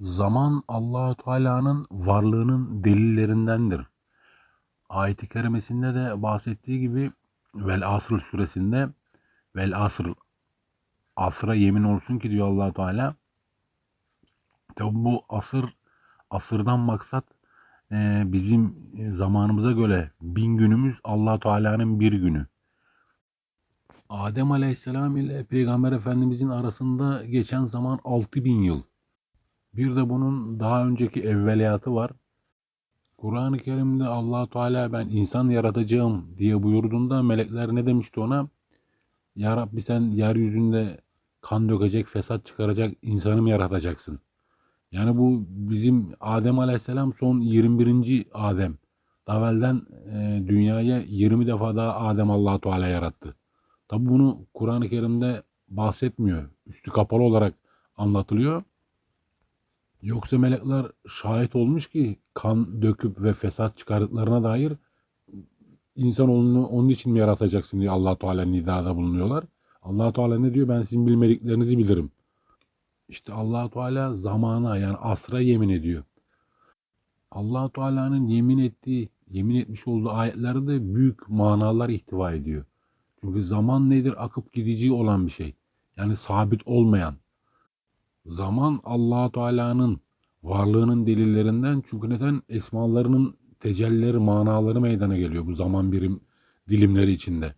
Zaman Allahu Teala'nın varlığının delillerindendir. Ayet-i kerimesinde de bahsettiği gibi Vel Asr suresinde Vel Asr asra yemin olsun ki diyor Allah Teala. Tabi bu asır asırdan maksat e, bizim zamanımıza göre bin günümüz Allah Teala'nın bir günü. Adem Aleyhisselam ile Peygamber Efendimizin arasında geçen zaman 6000 yıl. Bir de bunun daha önceki evveliyatı var. Kur'an-ı Kerim'de allah Teala ben insan yaratacağım diye buyurduğunda melekler ne demişti ona? Ya Rabbi sen yeryüzünde kan dökecek, fesat çıkaracak insanı mı yaratacaksın? Yani bu bizim Adem Aleyhisselam son 21. Adem. Daha evvelden e, dünyaya 20 defa daha Adem allah Teala yarattı. Tabi bunu Kur'an-ı Kerim'de bahsetmiyor. Üstü kapalı olarak anlatılıyor. Yoksa melekler şahit olmuş ki kan döküp ve fesat çıkardıklarına dair insanoğlunu onun için mi yaratacaksın diye allah Teala nidada bulunuyorlar. allah Teala ne diyor? Ben sizin bilmediklerinizi bilirim. İşte allah Teala zamana yani asra yemin ediyor. allah Teala'nın yemin ettiği, yemin etmiş olduğu ayetlerde büyük manalar ihtiva ediyor. Çünkü zaman nedir? Akıp gidici olan bir şey. Yani sabit olmayan. Zaman allah Teala'nın varlığının delillerinden çünkü neden esmalarının tecellileri, manaları meydana geliyor bu zaman birim dilimleri içinde.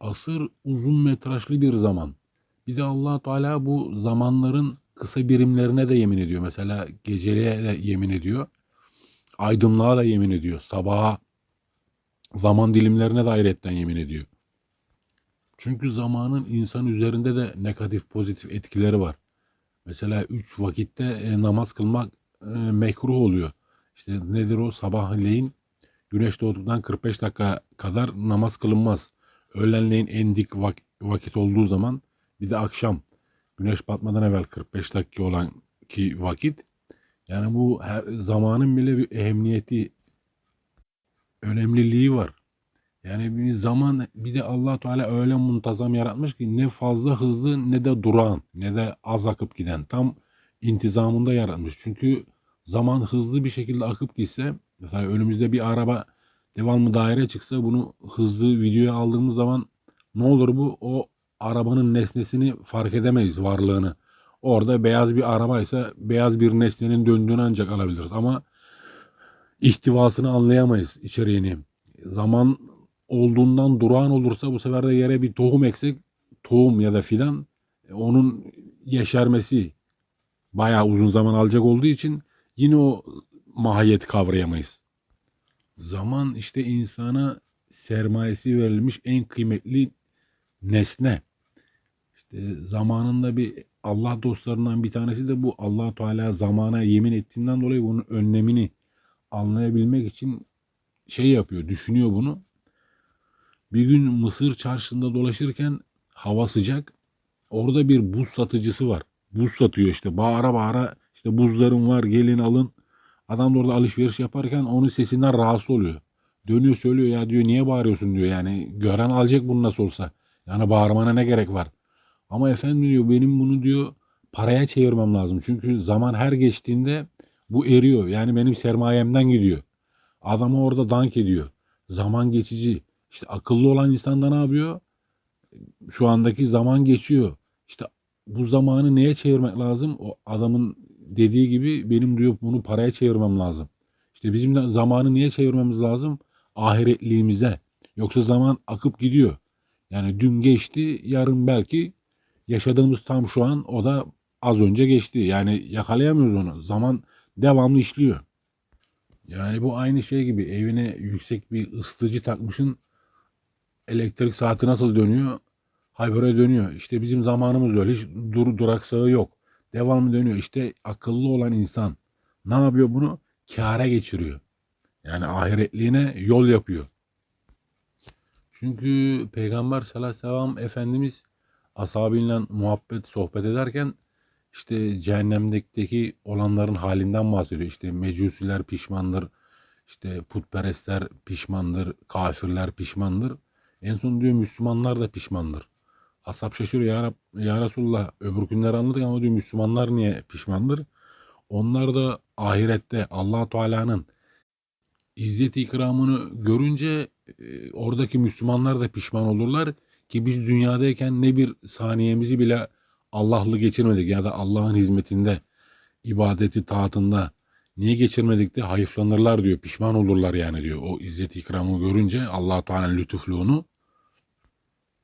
Asır uzun metrajlı bir zaman. Bir de allah Teala bu zamanların kısa birimlerine de yemin ediyor. Mesela geceliğe de yemin ediyor. Aydınlığa da yemin ediyor. Sabaha zaman dilimlerine de ayrıyetten yemin ediyor. Çünkü zamanın insan üzerinde de negatif pozitif etkileri var. Mesela üç vakitte e, namaz kılmak e, mekruh oluyor. İşte nedir o? Sabahleyin güneş doğduktan 45 dakika kadar namaz kılınmaz. Öğlenleyin en dik vak- vakit olduğu zaman bir de akşam güneş batmadan evvel 45 dakika olan ki vakit. Yani bu her zamanın bile bir ehemmiyeti, önemliliği var. Yani bir zaman bir de allah Teala öyle muntazam yaratmış ki ne fazla hızlı ne de duran ne de az akıp giden tam intizamında yaratmış. Çünkü zaman hızlı bir şekilde akıp gitse mesela önümüzde bir araba devamlı daire çıksa bunu hızlı videoya aldığımız zaman ne olur bu o arabanın nesnesini fark edemeyiz varlığını. Orada beyaz bir arabaysa beyaz bir nesnenin döndüğünü ancak alabiliriz ama ihtivasını anlayamayız içeriğini. Zaman olduğundan durağan olursa bu sefer de yere bir tohum eksik, tohum ya da fidan e, onun yeşermesi bayağı uzun zaman alacak olduğu için yine o mahiyeti kavrayamayız. Zaman işte insana sermayesi verilmiş en kıymetli nesne. İşte zamanında bir Allah dostlarından bir tanesi de bu Allah Teala zamana yemin ettiğinden dolayı bunun önlemini anlayabilmek için şey yapıyor, düşünüyor bunu. Bir gün Mısır çarşısında dolaşırken hava sıcak. Orada bir buz satıcısı var. Buz satıyor işte bağıra bağıra işte buzlarım var gelin alın. Adam da orada alışveriş yaparken onun sesinden rahatsız oluyor. Dönüyor söylüyor ya diyor niye bağırıyorsun diyor yani gören alacak bunu nasıl olsa. Yani bağırmana ne gerek var. Ama efendim diyor benim bunu diyor paraya çevirmem lazım. Çünkü zaman her geçtiğinde bu eriyor. Yani benim sermayemden gidiyor. Adamı orada dank ediyor. Zaman geçici. İşte akıllı olan insan da ne yapıyor? Şu andaki zaman geçiyor. İşte bu zamanı neye çevirmek lazım? O adamın dediği gibi benim diyor bunu paraya çevirmem lazım. İşte bizim de zamanı niye çevirmemiz lazım? Ahiretliğimize. Yoksa zaman akıp gidiyor. Yani dün geçti, yarın belki yaşadığımız tam şu an o da az önce geçti. Yani yakalayamıyoruz onu. Zaman devamlı işliyor. Yani bu aynı şey gibi evine yüksek bir ısıtıcı takmışın elektrik saati nasıl dönüyor? Haybere dönüyor. İşte bizim zamanımız öyle. Hiç dur duraksağı yok. Devamlı dönüyor. İşte akıllı olan insan ne yapıyor bunu? Kâra geçiriyor. Yani ahiretliğine yol yapıyor. Çünkü Peygamber sallallahu aleyhi ve sellem Efendimiz ashabinle muhabbet, sohbet ederken işte cehennemdeki olanların halinden bahsediyor. İşte mecusiler pişmandır, işte putperestler pişmandır, kafirler pişmandır. En son diyor Müslümanlar da pişmandır. Ashab şaşırıyor ya, Rab, ya Resulullah öbür günleri anladık ama diyor Müslümanlar niye pişmandır? Onlar da ahirette allah Teala'nın izzet ikramını görünce e, oradaki Müslümanlar da pişman olurlar ki biz dünyadayken ne bir saniyemizi bile Allah'lı geçirmedik ya da Allah'ın hizmetinde, ibadeti, taatında niye geçirmedik de hayıflanırlar diyor. Pişman olurlar yani diyor. O izzet ikramı görünce allah Teala'nın lütufluğunu.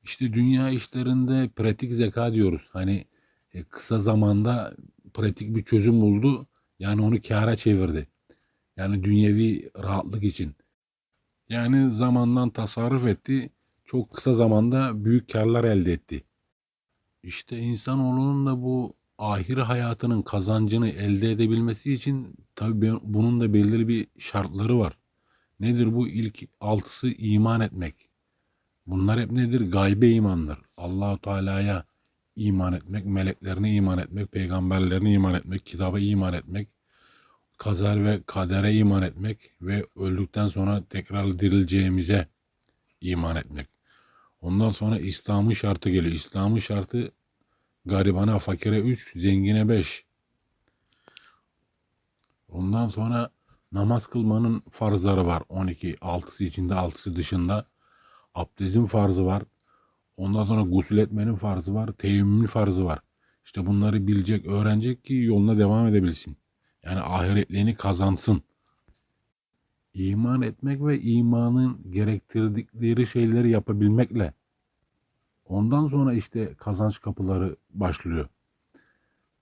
İşte dünya işlerinde pratik zeka diyoruz. Hani e, kısa zamanda pratik bir çözüm buldu. Yani onu kâra çevirdi. Yani dünyevi rahatlık için. Yani zamandan tasarruf etti. Çok kısa zamanda büyük karlar elde etti. İşte insanoğlunun da bu ahir hayatının kazancını elde edebilmesi için tabii bunun da belirli bir şartları var. Nedir bu? İlk altısı iman etmek. Bunlar hep nedir? Gaybe imandır. Allahu Teala'ya iman etmek, meleklerine iman etmek, peygamberlerine iman etmek, kitaba iman etmek, kazer ve kadere iman etmek ve öldükten sonra tekrar dirileceğimize iman etmek. Ondan sonra İslam'ın şartı geliyor. İslam'ın şartı garibana, fakire 3, zengine 5. Ondan sonra namaz kılmanın farzları var. 12, 6'sı içinde, 6'sı dışında. Abdestin farzı var. Ondan sonra gusül etmenin farzı var. Teyemmümün farzı var. İşte bunları bilecek, öğrenecek ki yoluna devam edebilsin. Yani ahiretliğini kazansın. İman etmek ve imanın gerektirdikleri şeyleri yapabilmekle ondan sonra işte kazanç kapıları başlıyor.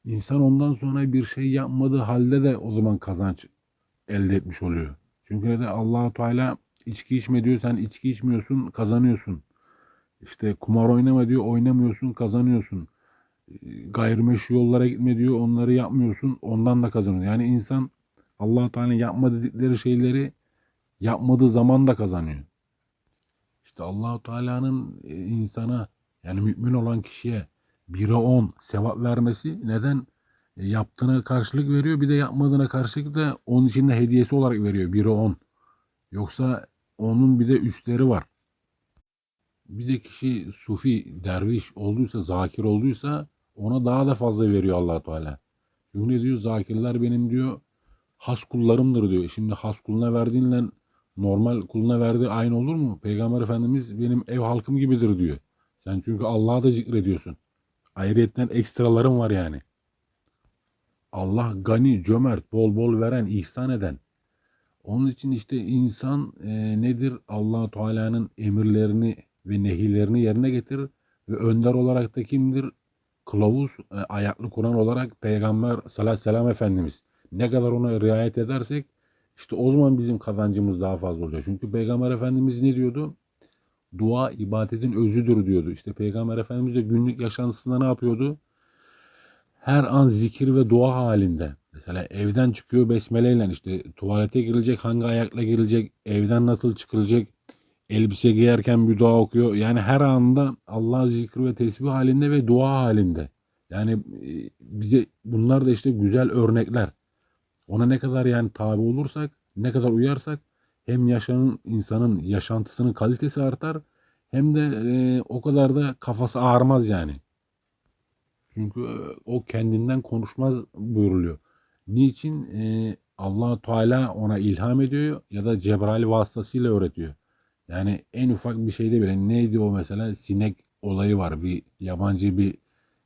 İnsan ondan sonra bir şey yapmadığı halde de o zaman kazanç elde etmiş oluyor. Çünkü de allah Teala içki içme diyor sen içki içmiyorsun kazanıyorsun. İşte kumar oynama diyor oynamıyorsun kazanıyorsun. Gayrimeşru yollara gitme diyor onları yapmıyorsun ondan da kazanıyorsun. Yani insan allah Teala yapma dedikleri şeyleri yapmadığı zaman da kazanıyor. İşte Allahu Teala'nın e, insana yani mümin olan kişiye 1'e 10 sevap vermesi neden? E, yaptığına karşılık veriyor bir de yapmadığına karşılık da onun için de hediyesi olarak veriyor 1'e 10. Yoksa onun bir de üstleri var. Bir de kişi sufi, derviş olduysa, zakir olduysa ona daha da fazla veriyor allah Teala. Çünkü ne diyor? Zakirler benim diyor has kullarımdır diyor. Şimdi has kuluna verdiğinle normal kuluna verdiği aynı olur mu? Peygamber Efendimiz benim ev halkım gibidir diyor. Sen çünkü Allah'a da zikrediyorsun. Ayrıyetten ekstralarım var yani. Allah gani, cömert, bol bol veren, ihsan eden. Onun için işte insan e, nedir? allah Teala'nın emirlerini ve nehilerini yerine getirir. Ve önder olarak da kimdir? Kılavuz, e, ayaklı Kur'an olarak Peygamber sallallahu aleyhi ve Efendimiz. Ne kadar ona riayet edersek işte o zaman bizim kazancımız daha fazla olacak. Çünkü Peygamber Efendimiz ne diyordu? Dua ibadetin özüdür diyordu. İşte Peygamber Efendimiz de günlük yaşantısında ne yapıyordu? Her an zikir ve dua halinde. Mesela evden çıkıyor besmeleyle işte tuvalete girilecek, hangi ayakla girilecek, evden nasıl çıkılacak, elbise giyerken bir dua okuyor. Yani her anda Allah zikri ve tesbih halinde ve dua halinde. Yani e, bize bunlar da işte güzel örnekler. Ona ne kadar yani tabi olursak, ne kadar uyarsak hem yaşanın insanın yaşantısının kalitesi artar hem de e, o kadar da kafası ağrımaz yani. Çünkü e, o kendinden konuşmaz buyuruluyor. Niçin? E, allah Teala ona ilham ediyor ya da Cebrail vasıtasıyla öğretiyor. Yani en ufak bir şeyde bile neydi o mesela sinek olayı var. Bir yabancı bir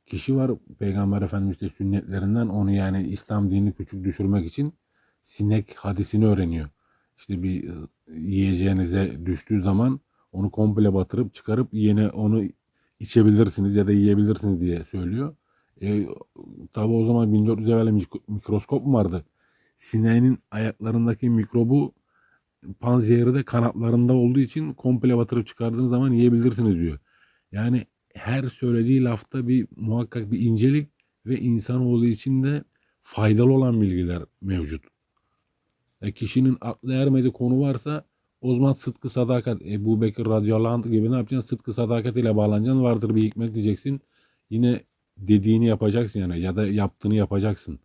kişi var. Peygamber Efendimiz de sünnetlerinden onu yani İslam dinini küçük düşürmek için sinek hadisini öğreniyor. İşte bir yiyeceğinize düştüğü zaman onu komple batırıp çıkarıp yine onu içebilirsiniz ya da yiyebilirsiniz diye söylüyor. E, tabi o zaman 1400 evvel mikroskop mu vardı? Sineğin ayaklarındaki mikrobu panzehri de kanatlarında olduğu için komple batırıp çıkardığınız zaman yiyebilirsiniz diyor. Yani her söylediği lafta bir muhakkak bir incelik ve insanoğlu için de faydalı olan bilgiler mevcut. E kişinin aklı ermedi konu varsa o sıdkı sadakat Ebu Bekir radıyallahu gibi ne yapacaksın? Sıdkı sadakat ile bağlanacaksın. Vardır bir hikmet diyeceksin. Yine dediğini yapacaksın yani ya da yaptığını yapacaksın.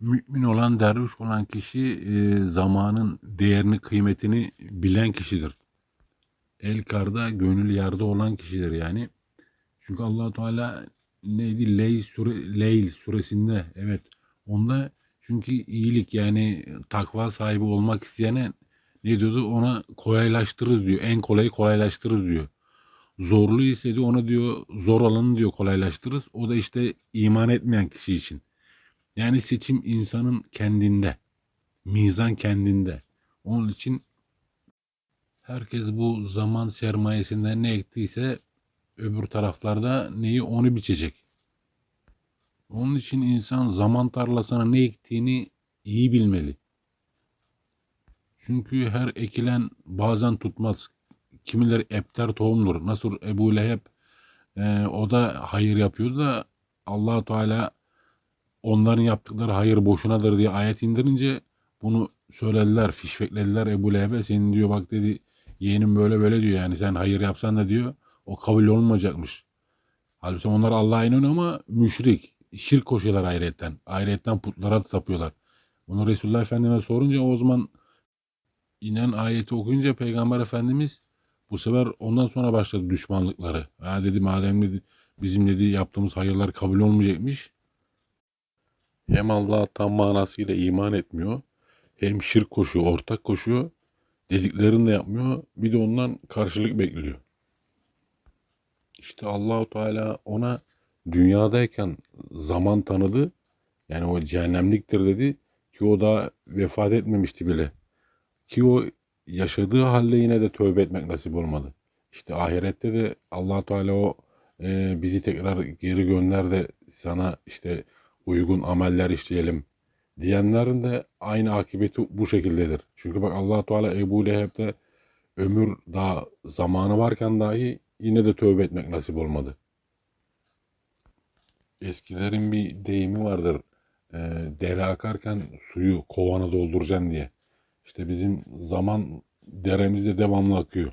Mümin olan, derviş olan kişi e, zamanın değerini, kıymetini bilen kişidir. El karda, gönül yarda olan kişidir yani. Çünkü allah Teala neydi? Leyl, sure, Leyl suresinde evet Onda çünkü iyilik yani takva sahibi olmak isteyene ne diyordu? Ona kolaylaştırırız diyor. En kolayı kolaylaştırırız diyor. Zorluğu ise diyor ona diyor zor olanı diyor kolaylaştırırız. O da işte iman etmeyen kişi için. Yani seçim insanın kendinde. Mizan kendinde. Onun için herkes bu zaman sermayesinde ne ektiyse öbür taraflarda neyi onu biçecek. Onun için insan zaman tarlasına ne ektiğini iyi bilmeli. Çünkü her ekilen bazen tutmaz. Kimileri epter tohumdur. Nasıl Ebu Leheb e, o da hayır yapıyordu da allah Teala onların yaptıkları hayır boşunadır diye ayet indirince bunu söylediler, fişveklediler Ebu Leheb'e. Senin diyor bak dedi yeğenim böyle böyle diyor yani sen hayır yapsan da diyor o kabul olmayacakmış. Halbuki onlar Allah'a inanıyor ama müşrik. Şirk koşuyorlar ayrıyetten. Ayrıyetten putlara tapıyorlar. Bunu Resulullah Efendimiz'e sorunca o zaman inen ayeti okuyunca Peygamber Efendimiz bu sefer ondan sonra başladı düşmanlıkları. Ha dedi madem dedi bizim dedi yaptığımız hayırlar kabul olmayacakmış. Hem Allah'a tam manasıyla iman etmiyor. Hem şirk koşuyor, ortak koşuyor. Dediklerini de yapmıyor. Bir de ondan karşılık bekliyor. İşte Allahu Teala ona dünyadayken zaman tanıdı. Yani o cehennemliktir dedi ki o da vefat etmemişti bile. Ki o yaşadığı halde yine de tövbe etmek nasip olmadı. İşte ahirette de allah Teala o e, bizi tekrar geri gönder de sana işte uygun ameller işleyelim diyenlerin de aynı akıbeti bu şekildedir. Çünkü bak allah Teala Ebu Leheb'de ömür daha zamanı varken dahi yine de tövbe etmek nasip olmadı. Eskilerin bir deyimi vardır. E, dere akarken suyu kovana dolduracaksın diye. İşte bizim zaman deremizde devamlı akıyor.